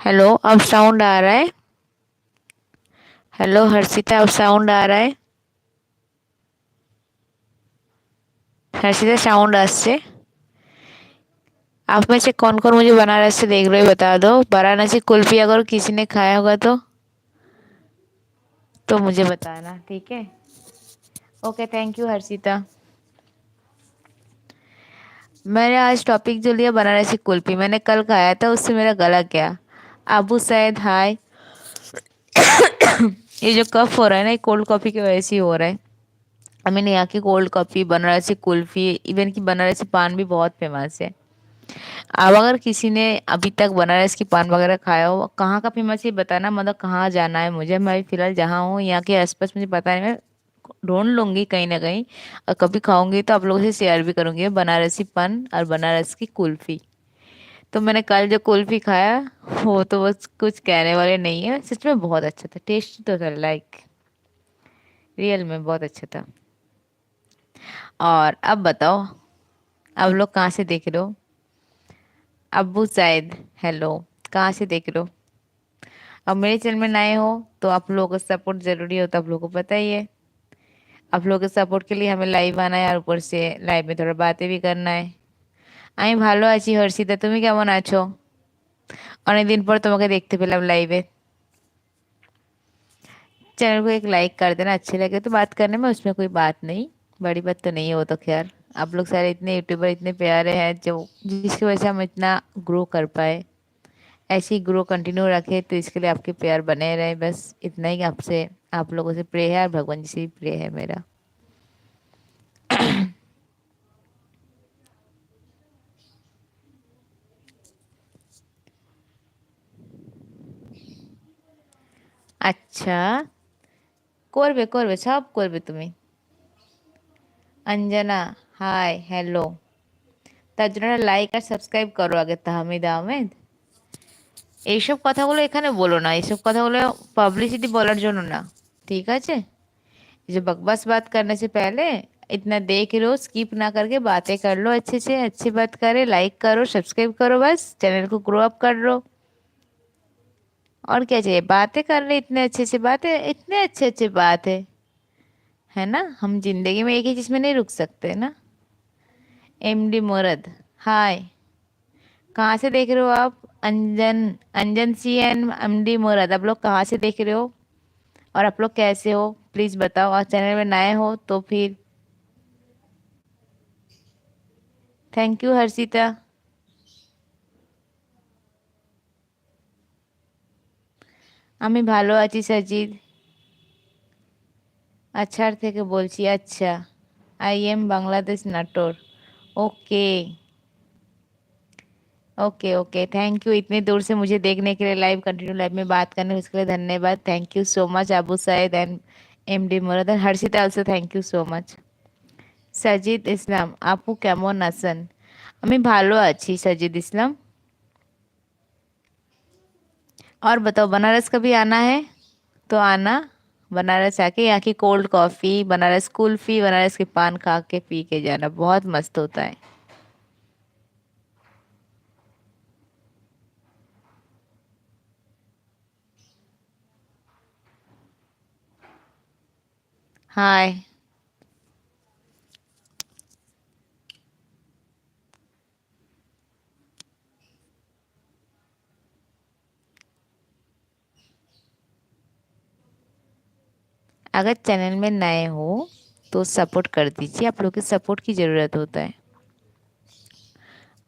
Hello, अब sound आ रहा है। हेलो, हर्षिता, अब साउंड आ रहा है। हर्षिता साउंड आसे आप में से कौन कौन मुझे बनारस से देख रहे हो, बता दो। वाराणसी कुल्फी अगर किसी ने खाया होगा तो। तो मुझे बताना, ठीक है? Okay thank you Harshita. मैंने आज टॉपिक जो लिया बनारसी कुल्फी, मैंने कल खाया था, उससे मेरा गला क्या अबू सैद हाय ये जो कफ हो रहा है ना, ये कोल्ड कॉफ़ी की वजह से ही रहा है। आई मीन यहाँ की cold coffee Banarasi kulfi even की बनारसी पान भी बहुत फ़ेमस है। अब अगर किसी ने अभी तक बनारस की पान वगैरह खाया हो, कहाँ का फ़ेमस ये बताना मतलब कहाँ जाना है मुझे। मैं फ़िलहाल जहाँ हूँ, यहाँ के आसपास मुझे पता नहीं, मैं ढूंढ लूँगी कहीं ना कहीं। और कभी खाऊँगी तो आप लोगों से शेयर भी करूँगी, बनारसी पान और बनारस की कुल्फ़ी। तो मैंने कल जो कुल्फी खाया, वो तो बस कुछ कहने वाले नहीं है। सच में बहुत अच्छा था। टेस्ट तो था लाइक रियल में बहुत अच्छा था। और अब बताओ, अब लोग कहाँ से देख रहे हो? अबू शायद हेलो कहाँ से देख रहे हो? अब मेरे चैनल में नए हो तो आप लोगों का सपोर्ट ज़रूरी हो तो आप लोगों को पता ही है। आप लोगों के सपोर्ट के लिए हमें लाइव आना है और ऊपर से लाइव में थोड़ा बातें भी करना है। আমি ভালো আছি হর্ষিতা তুমি কেমন আছো অনেকদিন পর তোমাকে দেখতে পেলাম लाइव चैनल को एक लाइक कर देना अच्छे लगे तो बात करने में उसमें कोई बात नहीं बड़ी बात तो नहीं है वो तो खैर आप लोग सारे इतने यूट्यूबर इतने प्यारे हैं जो जिसकी वजह से हम इतना ग्रो कर पाए ऐसे ही ग्रो कंटिन्यू रखे तो इसके लिए आपके प्यार बने रहे बस इतना ही आपसे आप लोगों से प्रे है और भगवान जी से भी प्रे है मेरा আচ্ছা করবে করবে সব করবে তুমি অঞ্জনা হাই হ্যালো তার জন্য লাইক আর সাবস্ক্রাইব করো আগে তাহমিদ আহমেদ এইসব কথাগুলো এখানে বলো না এইসব কথাগুলো पब्लिसिटी বলার জন্য না ठीक है जो बकवास बात करने से पहले इतना देख लो स्किप ना करके बातें कर लो अच्छे से अच्छी बात करे लाइक करो सब्सक्राइब करो बस चैनल को ग्रो अप कर लो और क्या चाहिए? बातें कर रहे इतने अच्छे से बातें, इतने अच्छे अच्छे बात है। है ना? हम ज़िंदगी में एक ही चीज़ में नहीं रुक सकते ना? एम डी मोरद हाय कहाँ से देख रहे हो आप? Anjan Anjan C N M D Murad आप लोग कहाँ से देख रहे हो? और आप लोग कैसे हो? प्लीज़ बताओ। और चैनल में नए हो तो फिर। Thank you Harshita. আমি ভালো আছি সাজিদ আচ্ছার থেকে বলছি अच्छा I am Bangladesh Natore okay okay okay thank you इतनी दूर से मुझे देखने के लिए लाइव कंटिन्यू लाइव में बात करने उसके लिए धन्यवाद thank you so much Abu Said and M D Murad Harshita also thank you so much Sajid Islam আপু কেমন আছেন আমি ভালো আছি সাজিদ ইসলাম और बताओ, बनारस कभी आना है? तो आना। बनारस आके यहाँ की कोल्ड कॉफ़ी बनारस कुल्फ़ी, बनारस के पान खा के पी के जाना। बहुत मस्त होता है। हाय अगर चैनल में नए हो तो सपोर्ट कर दीजिए आप लोग के सपोर्ट की ज़रूरत होता है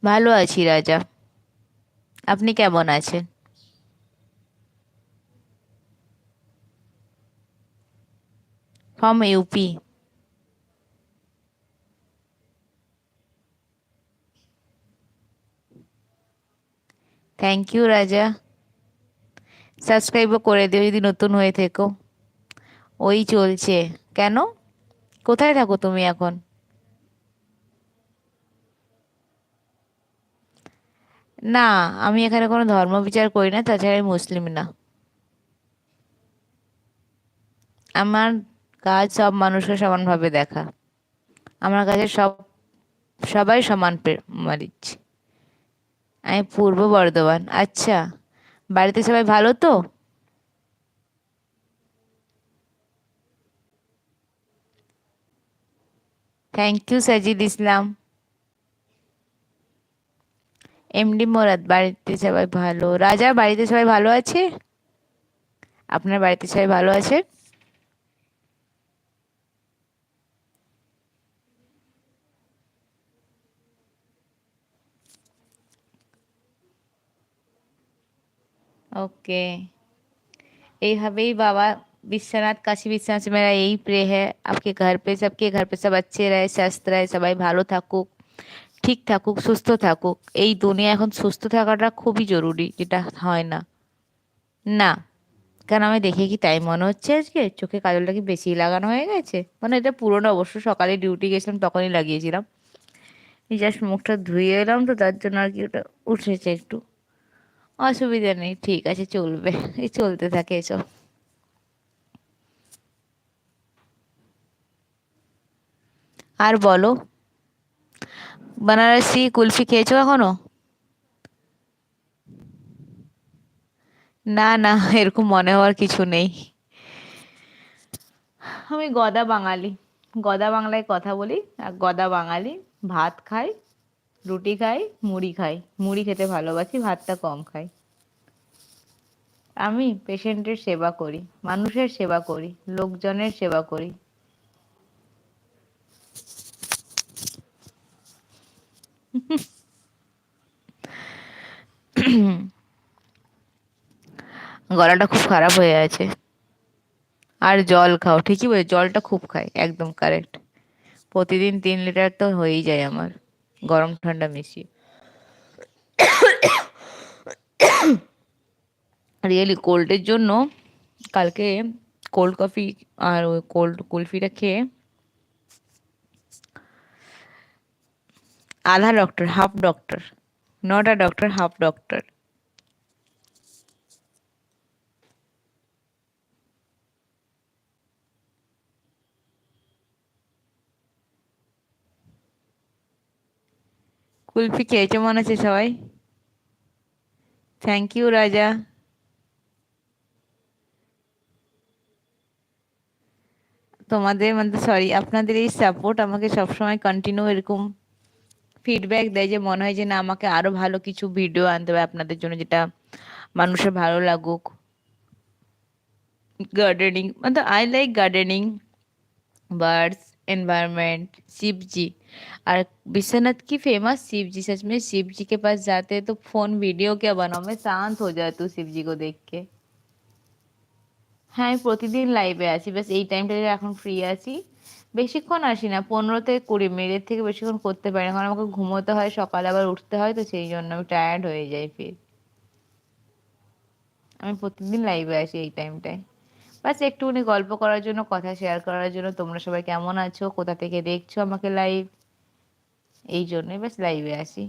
ভালো আছি রাজা আপনি কেমন আছেন ফ্রম ইউপি থ্যাংক ইউ রাজা সাবস্ক্রাইবও করে দিও যদি নতুন হয়ে থেকো ওই চলছে। কেন? কোথায় থাকো তুমি এখন? না, আমি এখানে কোনো ধর্ম বিচার করি না, তাছাড়া মুসলিম না। আমার কাজ সব মানুষকে সমানভাবে দেখা। আমার কাছে সব, সবাই সমান মারিচ্ছি আমি পূর্ব বর্ধমান। আচ্ছা বাড়িতে সবাই ভালো তো? Thank you Sajid Islam MD Murad বাড়িতে সবাই ভালো। রাজা, বাড়িতে সবাই ভালো আছে? আপনার বাড়িতে সবাই ভালো আছে? ওকে এইভাবেই বাবা বিশ্বনাথ কাশী বিশ্বনাথ मेरा यही प्रे है आपके घर पे सबके घर पे सब अच्छे रहे স্বাস্থ্য রহে সবাই ভালো থাকুক ঠিক থাকুক সুস্থ থাকুক এই দুনিয়া এখন সুস্থ থাকাটা খুবই জরুরি যেটা হয় না না কারণ আমি দেখে কি তাই মনে হচ্ছে আজকে চোখে কাজলটা কি বেশি লাগানো হয়ে গেছে মানে এটা পুরোনো অবশ্য সকালে ডিউটি গেছিলাম তখনই লাগিয়েছিলাম জাস্ট মুখটা ধুয়ে এলাম তো তার জন্য আর কি ওটা উঠেছে একটু অসুবিধা নেই ঠিক আছে চলবে এই চলতে থাকে এসব আর বলো। বানারসি কুলফি খেয়েছো এখনও না না, এরকম মনে হওয়ার কিছু নেই। আমি গদা বাঙালি। গদা বাংলায় কথা বলি আর গদা বাঙালি। ভাত খাই, রুটি খাই, মুড়ি খাই। মুড়ি খেতে ভালোবাসি, ভাতটা কম খাই। আমি পেশেন্টের সেবা করি, মানুষের সেবা করি, লোকজনের সেবা করি। গলাটা খুব খারাপ হয়ে আছে। আর জল খাও, ঠিকই বলে, জলটা খুব খাই, একদম কারেক্ট প্রতিদিন তিন লিটার তো হয়েই যায় আমার, গরম ঠান্ডা মিশিয়ে। রিয়েলি কোল্ডের জন্য কালকে কোল্ড কফি আর ওই কোল্ড কুলফিটা খেয়ে আধা doctor half doctor not a doctor half doctor kulfi খেয়েছে মনে হচ্ছে সবাই? থ্যাংক ইউ রাজা। তোমাদের মানে সরি আপনাদের এই সাপোর্ট আমাকে সবসময় কন্টিনিউ এরকম ফিডব্যাক দেয় যে মনে হয় যে না আমাকে আরো ভালো কিছু ভিডিও আনতে হবে আপনাদের জন্য যেটা মানুষের ভালো লাগুক গার্ডেনিং মানে I like gardening birds environment Shiv ji और विश्वनाथ की फेमस शिव जी सच में शिव जी के पास जाते हैं तो फोन वीडियो क्या बनाओ मैं शांत हो जाती हूँ शिव जी को देख के হ্যাঁ আমি প্রতিদিন লাইভে আছি ব্যাস এই টাইমটাতে এখন ফ্রি আছি বেশিক্ষণ আসি না পনেরো থেকে কুড়ি মিনিটের থেকে বেশিক্ষণ করতে পারি না, কারণ আমাকে ঘুমোতে হয়, সকালে আবার উঠতে হয়, তো সেই জন্য আমি টায়ার্ড হয়ে যাই ফির আমি প্রতিদিন লাইভে আসি এই টাইমটায় বাস একটুখানি গল্প করার জন্য, কথা শেয়ার করার জন্য, তোমরা সবাই কেমন আছো, কোথা থেকে দেখছ আমাকে লাইভ এই জন্যই বাস লাইভে আসি।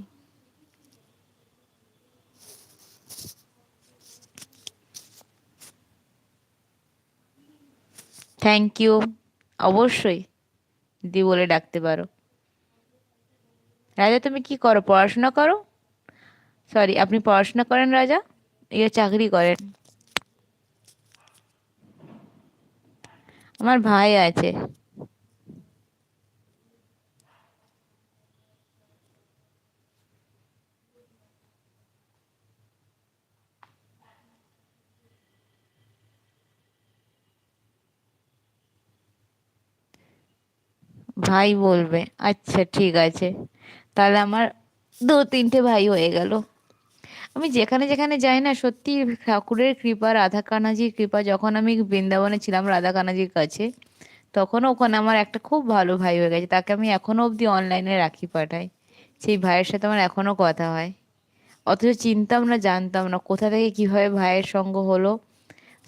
থ্যাংক ইউ অবশ্যই। দি বলে ডাকতে পারো। রাজা, তুমি কি করো? পড়াশোনা করো? সরি আপনি পড়াশোনা করেন রাজা? ইয়ে চাকরি করেন। আমার ভাই আছে। ভাই বলবে আচ্ছা ঠিক আছে। তাহলে আমার দু তিনটে ভাই হয়ে গেল। আমি যেখানে যেখানে যাই না, সত্যি ঠাকুরের কৃপা, রাধা কানাজির কৃপা, যখন আমি বৃন্দাবনে ছিলাম রাধা কানাজির কাছে তখনও ওখানে আমার একটা খুব ভালো ভাই হয়ে গেছে, তাকে আমি এখনও অবধি অনলাইনে রাখি পাঠাই। সেই ভাইয়ের সাথে আমার এখনও কথা হয়। অথচ চিনতাম না, জানতাম না, কোথা থেকে কীভাবে ভাইয়ের সঙ্গ হলো।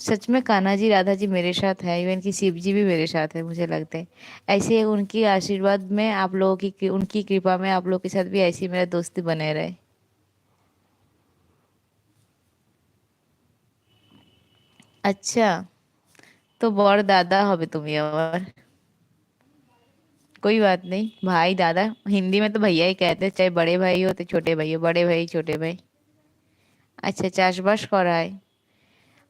सच में कान्हा जी राधा जी मेरे साथ है इवन की शिव जी भी मेरे साथ है मुझे लगता है ऐसे उनकी आशीर्वाद में आप लोगों की उनकी कृपा में आप लोगों के साथ भी ऐसी मेरा दोस्ती बने रहे अच्छा तो बड़ दादा হবে তুমি আমার कोई बात नहीं भाई दादा हिंदी में तो भैया ही कहते चाहे बड़े भाई हो तो छोटे भाई हो बड़े भाई छोटे भाई আচ্ছা চাষবাস করায়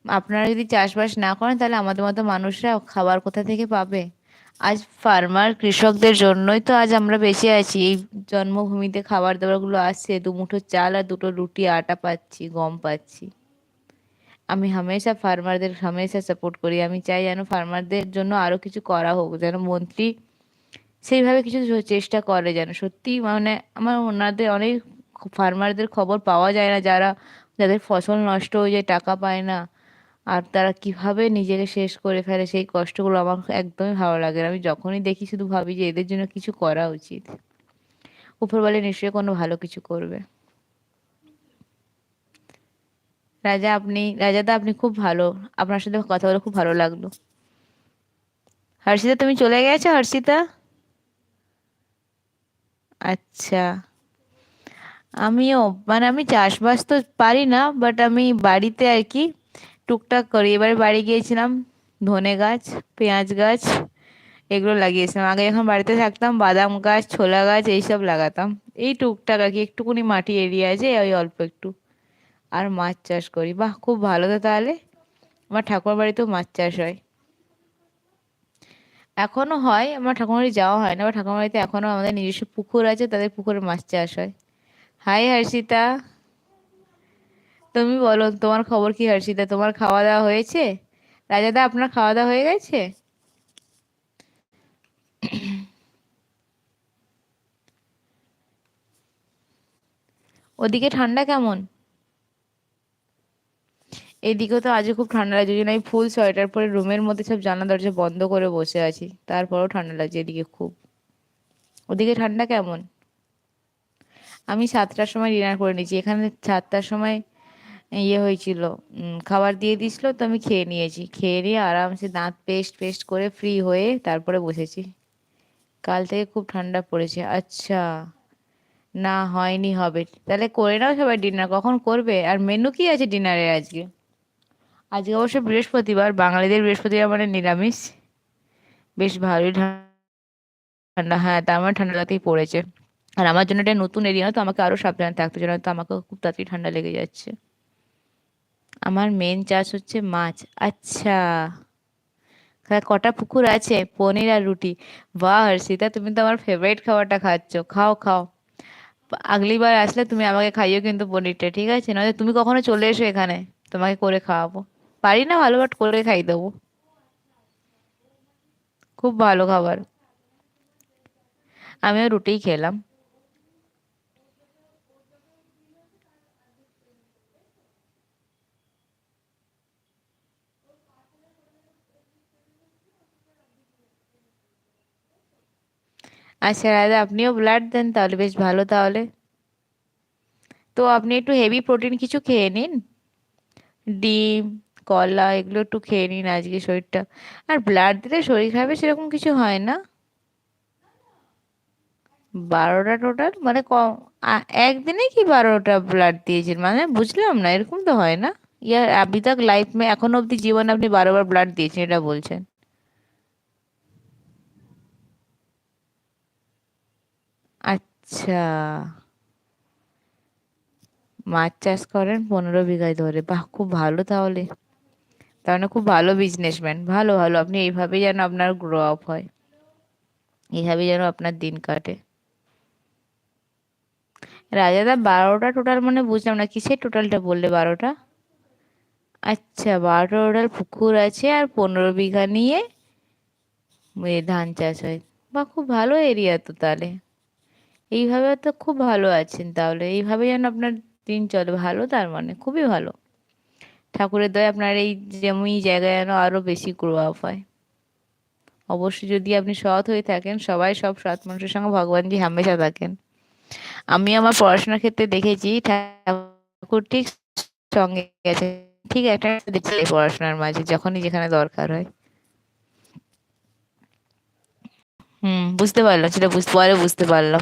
আপনারা যদি চাষবাস না করেন, তাহলে আমাদের মতো মানুষরা খাবার কোথা থেকে পাবে? আজ ফার্মার কৃষকদের জন্যই তো আজ আমরা বেঁচে আছি। এই জন্মভূমিতে খাবার দাবারগুলো আসছে, দু মুঠো চাল আর দুটো রুটি, আটা পাচ্ছি, গম পাচ্ছি। আমি হামেশা ফার্মারদের হামেশা সাপোর্ট করি। আমি চাই যেন ফার্মারদের জন্য আরও কিছু করা হোক, যেন মন্ত্রী সেইভাবে কিছু চেষ্টা করে যেন। সত্যি মানে আমার ওনাদের অনেক ফার্মারদের খবর পাওয়া যায় না, যারা, যাদের ফসল নষ্ট হয়ে যায়, টাকা পায় না। আর তারা কীভাবে নিজেকে শেষ করে ফেলে সেই কষ্টগুলো আমার একদমই ভালো লাগে না। আমি যখনই দেখি শুধু ভাবি যে এদের জন্য কিছু করা উচিত। উপরওয়ালা নিশ্চয়ই কোনো ভালো কিছু করবে। রাজা, আপনি রাজাদা আপনি খুব ভালো। আপনার সাথে কথা বলে খুব ভালো লাগল। হর্ষিতা, তুমি চলে গেছো হর্ষিতা? আচ্ছা। আমিও মানে আমি চাষবাস তো পারি না বাট আমি বাড়িতে আর কি টুকটাক করি। এবারে বাড়ি গিয়েছিলাম, ধনে গাছ, পেঁয়াজ গাছ, এগুলো লাগিয়েছিলাম। আগে যখন বাড়িতে থাকতাম, বাদাম গাছ, ছোলা গাছ, এইসব লাগাতাম। এই টুকটাক আর কি, একটুকুনি মাটি এরিয়া আছে ওই অল্প একটু। আর মাছ চাষ করি। বাহ, খুব ভালো তো তাহলে। আমার ঠাকুর বাড়িতেও মাছ চাষ হয়। এখনও হয়, আমার ঠাকুর বাড়ি যাওয়া হয় না আমার ঠাকুর বাড়িতে এখনও আমাদের নিজস্ব পুকুর আছে, তাদের পুকুরে মাছ চাষ হয়। হাই হর্ষিতা। তুমি বলো, তোমার খবর কি হর্ষিতা তোমার খাওয়া দাওয়া হয়েছে? রাজাদা, আপনার খাওয়া দাওয়া হয়ে গেছে? ওদিকে ঠান্ডা কেমন? এদিকেও তো আজও খুব ঠান্ডা লাগছে, ওই আমি ফুল সোয়েটার পরে রুমের মধ্যে সব জানলা দরজা বন্ধ করে বসে আছি। তারপরেও ঠান্ডা লাগছে এদিকে খুব। ওদিকে ঠান্ডা কেমন? আমি সাতটার সময় ডিনার করে নিয়েছি। এখানে সাতটার সময় ইয়ে হয়েছিল। খাবার দিয়ে দিছিল তো আমি খেয়ে নিয়েছি। খেয়ে নিয়ে আরামসে দাঁত পেস্ট পেস্ট করে ফ্রি হয়ে তারপরে বসেছি। কাল থেকে খুব ঠান্ডা পড়েছে। আচ্ছা না, হয়নি, হবে। তাহলে করে নাও সবাই ডিনার। কখন করবে? আর মেনু কি আছে ডিনারে আজকে? আজকে অবশ্য বৃহস্পতিবার। বাঙালিদের বৃহস্পতিবার মানে নিরামিষ। বেশ ভালোই ঠান্ডা। হ্যাঁ তার মানে ঠান্ডা রাতেই পড়েছে। আর আমার জন্য এটা নতুন এরিয়া তো আমাকে আরও সাবধানে থাকতে জন্য তো আমাকে খুব তাড়াতাড়ি ঠান্ডা লেগে যাচ্ছে। আমার মেন চাষ হচ্ছে মাছ। আচ্ছা। কটা পুকুর আছে? পনির আর রুটি। বাহ হর্ষিতা তুমি তো আমার ফেভারিট খাবারটা খাচ্ছ। খাও খাও। আগলিবার আসলে তুমি আমাকে খাইও কিন্তু পনিরটা, ঠিক আছে? নয়তো তুমি কখনো চলে এসো এখানে। তোমাকে করে খাওয়াবো। পারি না ভালো বাট করে খাই দেবো। খুব ভালো খাবার। আমিও রুটিই খেলাম। আচ্ছা রায়দা আপনিও ব্লাড দেন তাহলে, বেশ ভালো তাহলে। তো আপনি একটু হেভি প্রোটিন কিছু খেয়ে নিন। ডিম, কলা, এগুলো একটু খেয়ে নিন আজকে শরীরটা। আর ব্লাড দিলে শরীর খাবে সেরকম কিছু হয় না। বারোটা টোটাল মানে কম একদিনে কি বারোটা ব্লাড দিয়েছেন? মানে বুঝলাম না, এরকম তো হয় না। ইয়ার আবি লাইফ মে এখন অবধি জীবন আপনি বারোবার ব্লাড দিয়েছেন, এটা বলছেন। আচ্ছা। মাছ চাষ করেন পনেরো বিঘায় ধরে। বাহ, খুব ভালো তাহলে। তাহলে খুব ভালো বিজনেসম্যান ভালো ভালো। আপনি এইভাবেই যেন আপনার গ্রো আপ হয়। এইভাবে যেন আপনার দিন কাটে। রাজাদা বারোটা টোটাল মানে বুঝলাম না। কিসের টোটালটা বললে বারোটা? আচ্ছা বারোটা টোটাল পুকুর আছে আর পনেরো বিঘা নিয়ে ধান চাষ হয়। বা খুব ভালো এরিয়া তো তাহলে। এইভাবে তো খুব ভালো আছেন তাহলে। এইভাবে যেন আপনার দিন চলে। ভালো তার মানে খুবই ভালো। ঠাকুরের দয় আপনার এই যেমন জায়গায় যেন আরও বেশি আপ হয়। অবশ্যই যদি আপনি সৎ হয়ে থাকেন, সবাই সব সৎ মানুষের সঙ্গে ভগবানজি হামেশা থাকেন। আমি আমার পড়াশোনার ক্ষেত্রে দেখেছি, ঠাকুর ঠিক সঙ্গে গেছে ঠিক একটা দেখছি পড়াশোনার মাঝে, যখনই যেখানে দরকার হয়। হুম, বুঝতে পারলাম, সেটা বুঝতে পরে বুঝতে পারলাম।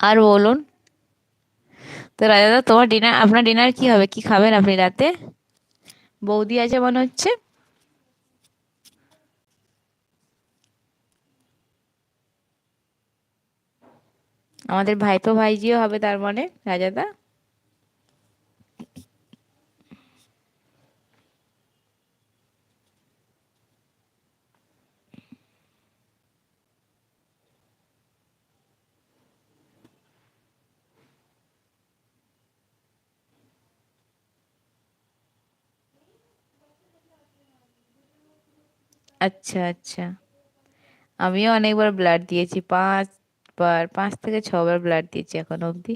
আর বলুন। তো রাজাদা তোমার ডিনার আপনার ডিনার কি হবে? কি খাবেন আপনি রাতে? বৌদি আছে মনে হচ্ছে। আমাদের ভাইপো ভাইজিও হবে তার মানে রাজাদা আচ্ছা আচ্ছা। আমিও অনেকবার ব্লাড দিয়েছি পাঁচ বার পাঁচ থেকে ছবার ব্লাড দিয়েছি এখন অবধি।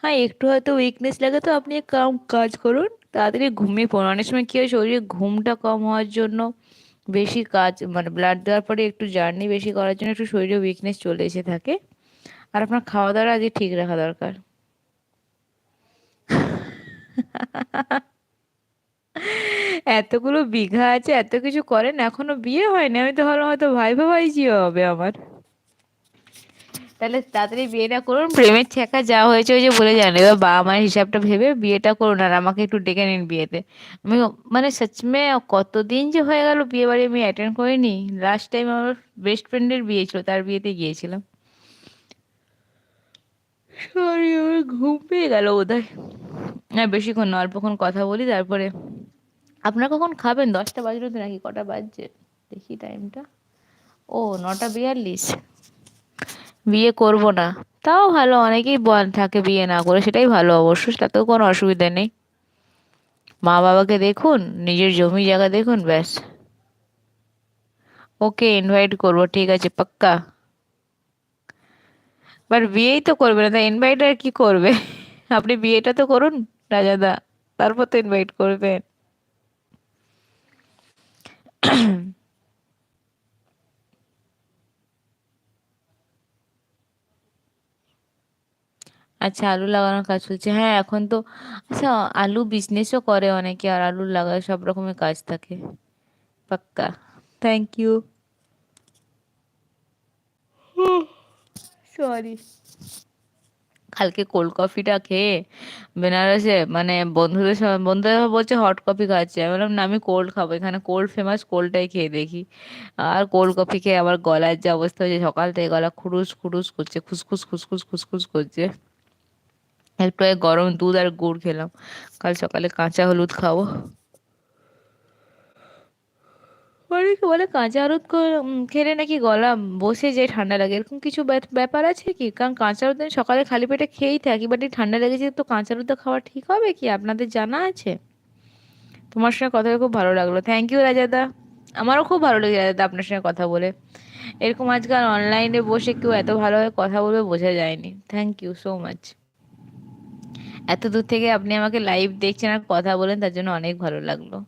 হ্যাঁ একটু হয়তো উইকনেস লাগে তো আপনি এক কাজ করুন, তাড়াতাড়ি ঘুমিয়ে পড়ুন। অনেক সময় কী হয়, শরীরে ঘুমটা কম হওয়ার জন্য বেশি কাজ মানে ব্লাড দেওয়ার পরে একটু জার্নি বেশি করার জন্য একটু শরীরে উইকনেস চলে এসে থাকে। আর আপনার খাওয়া দাওয়া আজকে ঠিক রাখা দরকার। এতগুলো বিঘা আছে, এত কিছু করেন, এখনও বিয়ে হয়নি? আমি তো ভাবলাম হয়তো ভাই ভাইজিও হবে আমার। তাহলে তাড়াতাড়ি বিয়েটা করুন প্রেমের ছ্যাঁকা যা হয়েছে ওই যে বলে যান, এবার বাবা মায়ের হিসাবটা ভেবে বিয়েটা করুন, আর আমাকে একটু ডেকে নিন বিয়েতে। আমি মানে সচমে কতদিন যে হয়ে গেল বিয়ে বাড়ি আমি অ্যাটেন্ড করিনি লাস্ট টাইম আমার বেস্ট ফ্রেন্ডের বিয়ে ছিল, তার বিয়েতে গিয়েছিলাম। সরি, আমার ঘুম পেয়ে গেল বোধহয়। হ্যাঁ বেশিক্ষণ না, অল্পক্ষণ কথা বলি, তারপরে আপনারা কখন খাবেন? দশটা বাজলো তো নাকি কটা বাজছে? দেখি টাইমটা ও, নটা বিয়াল্লিশ। বিয়ে করব না। তাও ভালো, অনেকেই বল থাকে বিয়ে না করে, সেটাই ভালো অবশ্য তাতেও কোনো অসুবিধা নেই। মা বাবাকে দেখুন, নিজের জমি জায়গা দেখুন, ব্যাস। ওকে ইনভাইট করব, ঠিক আছে, পাক্কা। বাট বিয়েই তো করবে না, তা ইনভাইট আর কি করবে? আপনি বিয়েটা তো করুন, রাজাদা। তারপর তো ইনভাইট করবেন। আচ্ছা আলু লাগানোর কাজ চলছে হ্যাঁ এখন তো আচ্ছা আলু বিজনেসও করে অনেকে আর আলু লাগায় সব রকমের কাজ থাকে পাক্কা থ্যাংক ইউ সরি কালকে কোল্ড কফিটা খেয়ে বেনারসে মানে বন্ধুদের বন্ধুরা বলছে হট কফি খাচ্ছে। আমি বললাম, না, আমি কোল্ড খাব। এখানে কোল্ড ফেমাস কোল্ডটাই খেয়ে দেখি। আর কোল্ড কফি খেয়ে আমার গলার যে অবস্থা হয়েছে, সকাল থেকে গলা খুরুস খুরুস করছে, খুসখুস খুসখুস খুসখুস করছে। একটু গরম দুধ আর গুড় খেলাম। কাল সকালে কাঁচা হলুদ খাব। অনেকে বলে কাঁচা হলুদ খেলে নাকি গলা বসে যায়, ঠান্ডা লাগে? এরকম কিছু ব্যাপ- ব্যাপার আছে কি? কারণ কাঁচা হলুদ সকালে খালি পেটে খেয়েই থাকি বাট এই ঠান্ডা লেগেছে তো কাঁচা হলুদটা খাওয়া ঠিক হবে কি? আপনাদের জানা আছে? তোমার সঙ্গে কথা খুব ভালো লাগল। থ্যাংক ইউ রাজাদা আমারও খুব ভালো লেগে রাজাদা আপনার সঙ্গে কথা বলে। এরকম আজকাল অনলাইনে বসে কেউ এত ভালোভাবে কথা বলবে বোঝা যায়নি। থ্যাংক ইউ সো মাচ এত দূর থেকে আপনি আমাকে লাইভ দেখছেন আর কথা বলেন, তার জন্য অনেক ভালো লাগল।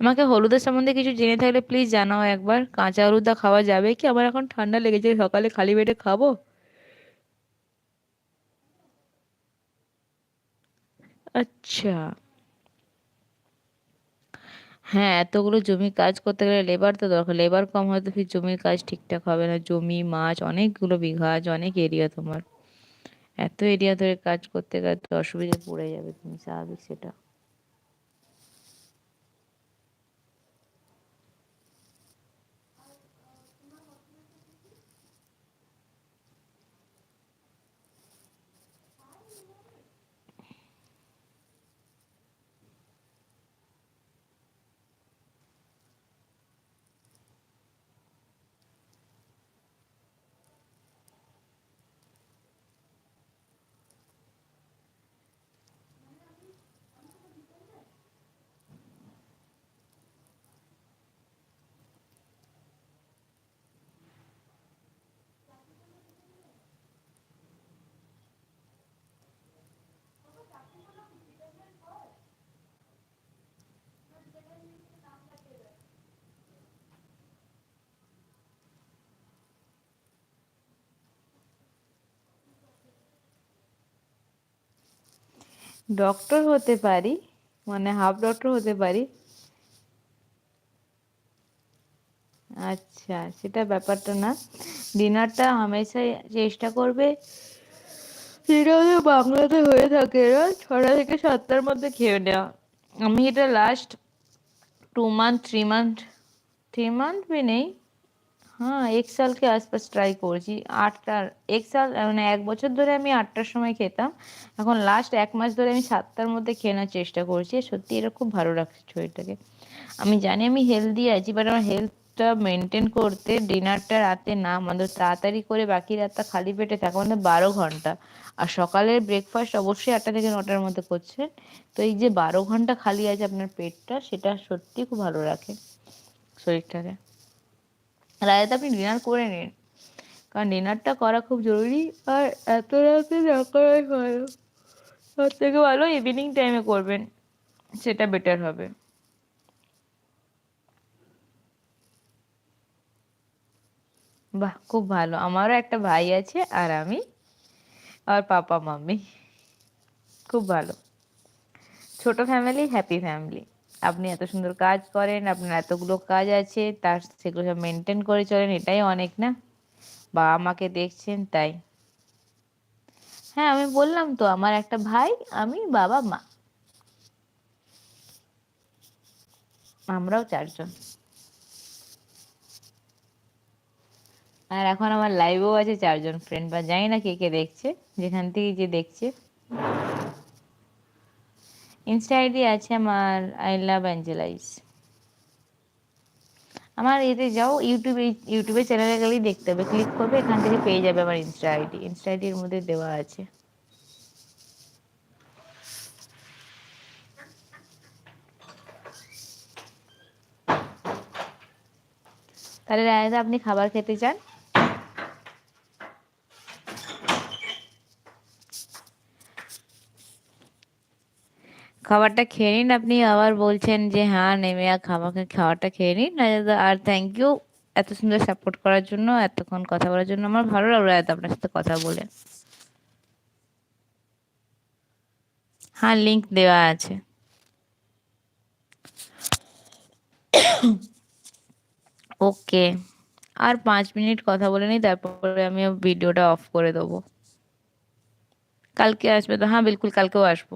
আমাকে হলুদের সম্বন্ধে কিছু জেনে থাকলে প্লিজ জানাও একবার। কাঁচা হলুদা খাওয়া যাবে কি? আমার এখন ঠান্ডা লেগেছে, সকালে খালি পেটে খাব? আচ্ছা। হ্যাঁ এতগুলো জমি কাজ করতে গেলে লেবার তো দরকার। লেবার কম হয়তো ফির জমির কাজ ঠিকঠাক হবে না। জমি, মাছ, অনেকগুলো বিঘা আছে, অনেক এরিয়া তোমার। এত এরিয়া ধরে কাজ করতে গেলে তো অসুবিধায় পড়ে যাবে। তুমি স্বাভাবিক সেটা। ডক্টর হতে পারি মানে হাফ ডক্টর হতে পারি। আচ্ছা সেটা ব্যাপারটা না। ডিনারটা হামেশাই চেষ্টা করবে। সেটা বাংলাতে হয়ে থাকে ছটা থেকে সাতটার মধ্যে খেয়ে নেওয়া। আমি এটা last two month three month three month B নেই। হ্যাঁ এক সালকে আশপাশ ট্রাই করছি। আটটার এক সাল মানে এক বছর ধরে আমি আটটার সময় খেতাম। এখন লাস্ট এক মাস ধরে আমি সাতটার মধ্যে কেনার চেষ্টা করছি সত্যি এটা খুব ভালো লাগছে শরীরটাকে। আমি জানি আমি হেলদি আছি বাট আমার হেলথটা মেনটেন করতে ডিনারটা রাতে না আমাদের তাড়াতাড়ি করে বাকি রাতটা খালি পেটে থাকা আমাদের বারো ঘণ্টা। আর সকালের ব্রেকফাস্ট অবশ্যই আটটা থেকে নটার মধ্যে করছেন তো এই যে বারো ঘণ্টা খালি আছে আপনার পেটটা, সেটা সত্যি খুব ভালো রাখে শরীরটাকে। রাতে আপনি ডিনার করে নিন। কারণ ডিনারটা করা খুব জরুরি আর এত রাতে না করাই ভালো তার থেকে ভালো ইভিনিং টাইমে করবেন, সেটা বেটার হবে। বাহ, খুব ভালো। আমারও একটা ভাই আছে আর আমি আর পাপা, মাম্মি। খুব ভালো। ছোট ফ্যামিলি হ্যাপি ফ্যামিলি আপনি এত সুন্দর কাজ করেন, আপনার এতগুলো কাজ আছে, তার সেগুলো সব মেনটেন করে চলেন, এটাই অনেক না? বা আমাকে দেখছেন, তাই। হ্যাঁ আমি বললাম তো, আমার একটা ভাই, আমি বাবা, মা। আমরাও চারজন। আর এখন আমার লাইভেও আছে চারজন ফ্রেন্ড বা জানি না কে কে দেখছে, যেখান থেকে যে দেখছে। ইনস্টা আইডি আছে আমার আই লাভ অ্যাঞ্জেলাইজ আমার এতে যাও ইউটিউবে ইউটিউবে চ্যানেলে গেলেই দেখতে হবে। ক্লিক করবে, এখান থেকে পেয়ে যাবে আমার ইনস্টা আইডি ইনস্টা আইডির মধ্যে দেওয়া আছে। তাহলে রায়দা আপনি খাবার খেতে চান? খাবারটা খেয়ে নিন আপনি। আবার বলছেন যে হ্যাঁ নেমে আর খাবারকে খাবারটা খেয়ে নিন। আর থ্যাংক ইউ এত সুন্দর সাপোর্ট করার জন্য, এতক্ষণ কথা বলার জন্য আমার ভালো লাগল এত আপনার সাথে কথা বলে। হ্যাঁ লিঙ্ক দেওয়া আছে। ওকে আর পাঁচ মিনিট কথা বলে নিই, তারপরে আমি ভিডিওটা অফ করে দেবো। কালকে আসবে তো? হ্যাঁ বিলকুল কালকেও আসব।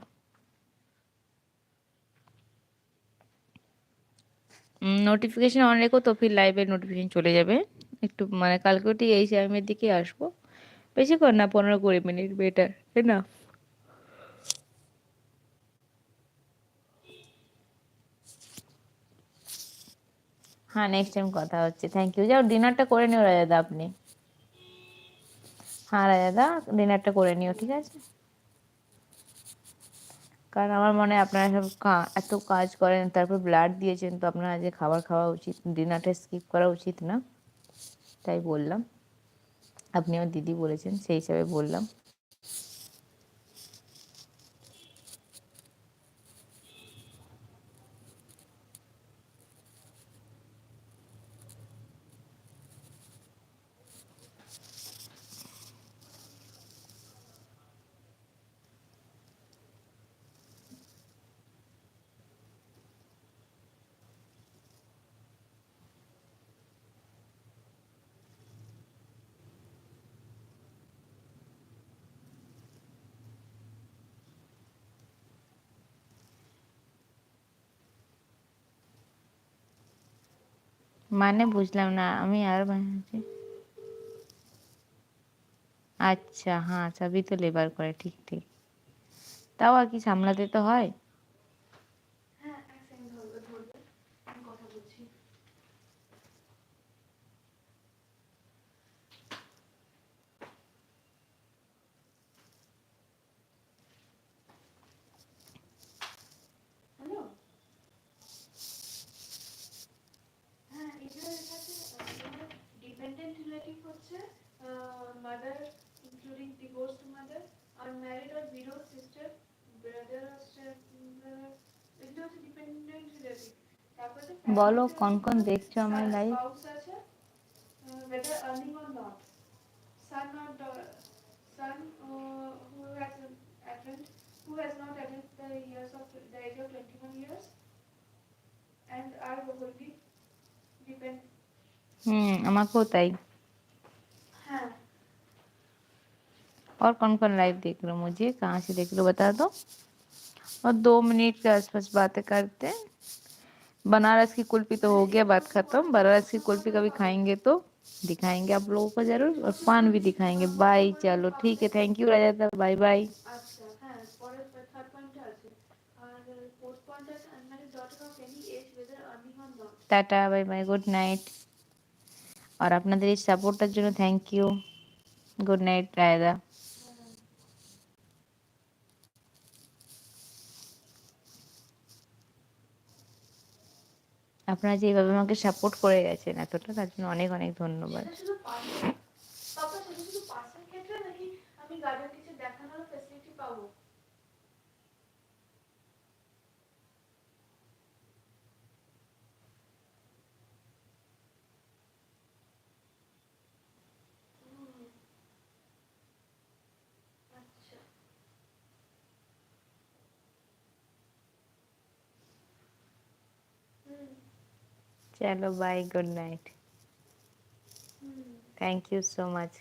নোটিফিকেশন অন রেখো তো ফির লাইভের নোটিফিকেশন চলে যাবে। একটু মানে কালকেও ঠিক এই টাইমের দিকে আসব। বেশিক্ষণ না, পনেরো কুড়ি মিনিট বেটার না হ্যাঁ নেক্সট টাইম কথা হচ্ছে। থ্যাংক ইউ যাও ডিনারটা করে নিও, রাজাদা, আপনি। হ্যাঁ রাজাদা ডিনারটা করে নিও, ঠিক আছে? কারণ আমার মনে হয় আপনারা সব এত কাজ করেন, তারপর ব্লাড দিয়েছেন, তো আপনারা যে খাবার খাওয়া উচিত ডিনারটা স্কিপ করা উচিত না। তাই বললাম। আপনি আমার দিদি বলেছেন, সেই হিসাবে বললাম। মানে বুঝলাম না, আমি আর আচ্ছা হ্যাঁ সবই তো লেবার করে, ঠিক ঠিক। তাও আর কি সামলাতে তো হয়? বলো কোন কোন দেখছ আমার live whether earning or not son or daughter, son uh, who has attended who has not attained the years of the age of 21 years and are wholly depend হুম আমাকেও তাই और कौन कौन लाइव देख रहे हो मुझे कहाँ से देख रहे हो बता दो और दो मिनट के आसपास बातें करते हैं बनारस की कुल्फी तो हो गया बात खत्म बनारस की कुल्फी कभी खाएंगे तो दिखाएंगे आप लोगों को जरूर और पान भी दिखाएंगे बाय चलो ठीक है thank you Raja bye bye আচ্ছা হ্যাঁ পরের থার্ড পয়েন্টটা আছে আর ফোর্থ পয়েন্টটা মানে daughter of any age weather earning on not tata bye bye good night আর আপনাদের এই সাপোর্টটার জন্য থ্যাংক ইউ গুড নাইট রায়দা আপনারা যেভাবে আমাকে সাপোর্ট করে গেছেন এতটা তার জন্য অনেক অনেক ধন্যবাদ সেটা শুধু পাস পাপা সেটা শুধু পাসের ক্ষেত্রে নাকি আমি গার্ডেন কিছু দেখানোর ফ্যাসিলিটি পাবো হুম। আচ্ছা হুম চলো bye good night hmm thank you so much